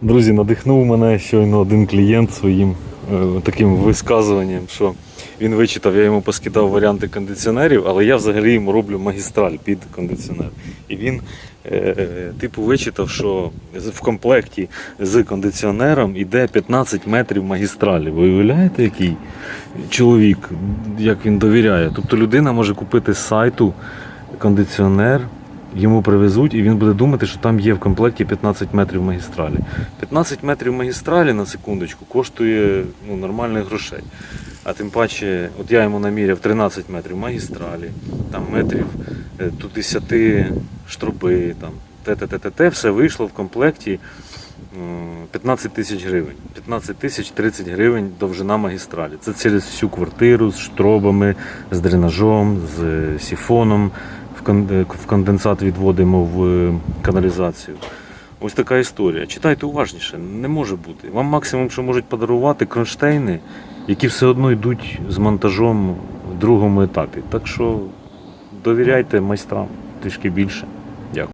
Друзі, надихнув мене щойно один клієнт своїм е, таким висказуванням, що він вичитав, я йому поскидав варіанти кондиціонерів, але я взагалі йому роблю магістраль під кондиціонер. І він, е, типу, вичитав, що в комплекті з кондиціонером йде 15 метрів магістралі. Ви уявляєте, який чоловік, як він довіряє? Тобто людина може купити з сайту кондиціонер, йому привезуть, і він буде думати, що там є в комплекті 15 метрів магістралі. 15 метрів магістралі на секундочку коштує ну, нормальних грошей. А тим паче, от я йому наміряв 13 метрів магістралі, там метрів е, до 10 штроби, там те-те-те-те, все вийшло в комплекті 15 тисяч гривень. 15 тисяч 30 гривень довжина магістралі. Це через всю квартиру з штробами, з дренажом, з е, сіфоном. Е, в конденсат відводимо в е, каналізацію. Ось така історія. Читайте уважніше, не може бути. Вам максимум, що можуть подарувати кронштейни, які все одно йдуть з монтажом в другому етапі. Так що довіряйте майстрам трішки більше.